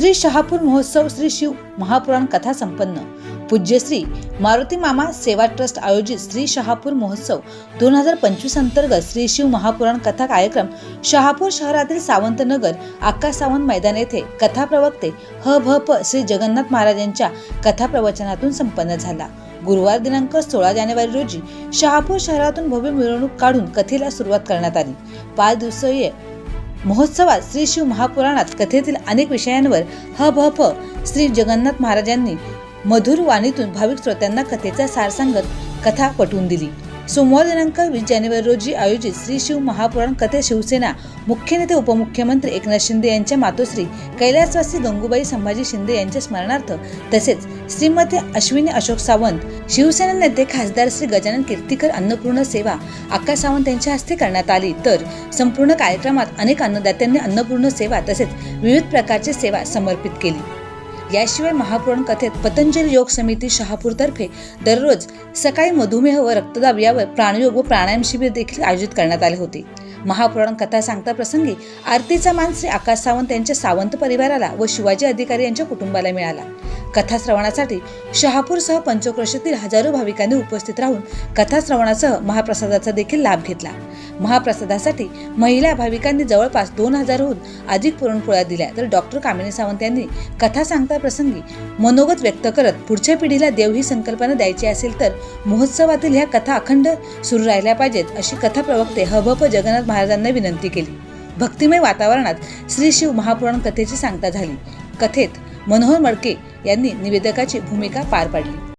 श्री शहापूर महोत्सव श्री शिव महापुराण कथा संपन्न. पूज्य श्री मारुती मामा सेवा ट्रस्ट आयोजित श्री शहापूर महोत्सव दोन हजार पंचवीस अंतर्गत श्री शिव महापुराण कथा कार्यक्रम शहापूर शहरातील सावंतनगर आक्का सावंत मैदान येथे कथा प्रवक्ते ह भ प श्री जगन्नाथ महाराजांच्या कथा प्रवचनातून संपन्न झाला. गुरुवार दिनांक सोळा जानेवारी रोजी शहापूर शहरातून भव्य मिरवणूक काढून कथेला सुरुवात करण्यात आली. पाच दिवसीय महोत्सवात श्री शिव महापुराणात कथेतील अनेक विषयांवर ह भ प श्री जगन्नाथ महाराजांनी मधुर वाणीतून भाविक श्रोत्यांना कथेचा सार सांगत कथा पटवून दिली. सोमवार दिनांक वीस जानेवारी रोजी आयोजित श्री शिव महापुराण कथे शिवसेना मुख्य नेते उपमुख्यमंत्री एकनाथ शिंदे यांच्या मातोश्री कैलासवासी गंगूबाई संभाजी शिंदे यांच्या स्मरणार्थ तसेच श्रीमती अश्विनी अशोक सावंत शिवसेना नेते खासदार श्री गजानन कीर्तीकर अन्नपूर्ण सेवा आकाश सावंत यांच्या हस्ते करण्यात आली. तर संपूर्ण कार्यक्रमात अनेक अन्नदात्यांनी अन्नपूर्ण सेवा तसेच विविध प्रकारची सेवा समर्पित केली. याशिवाय महापुराण कथेत पतंजली योग समिती शहापूरतर्फे दररोज सकाळी मधुमेह व रक्तदाब यावर प्राणयोग व प्राणायाम शिबिर देखील आयोजित करण्यात आले होते. महापुराण कथा सांगता प्रसंगी आरतीचा मान श्री आकाश सावंत यांच्या सावंत परिवाराला व शिवाजी अधिकारी यांच्या कुटुंबाला मिळाला. कथा श्रवणासाठी शहापूरसह पंचक्रोशीतील हजारो भाविकांनी उपस्थित राहून कथा श्रवणासह महाप्रसादाचा देखील लाभ घेतला. महाप्रसादासाठी महिला भाविकांनी जवळपास दोन हजारहून अधिक पुरणपोळ्या दिल्या. तर डॉक्टर कामिनी सावंत यांनी कथा सांगता प्रसंगी मनोगत व्यक्त करत पुढच्या पिढीला देव ही संकल्पना द्यायची असेल तर महोत्सवातील ह्या कथा अखंड सुरू राहिल्या पाहिजेत अशी कथा प्रवक्ते हभप जगन्नाथ महाराजांना विनंती केली. भक्तिमय वातावरणात श्री शिव महापुराण कथेची सांगता झाली. कथेत मनोहर मडके यांनी निवेदकाची भूमिका पार पाडली.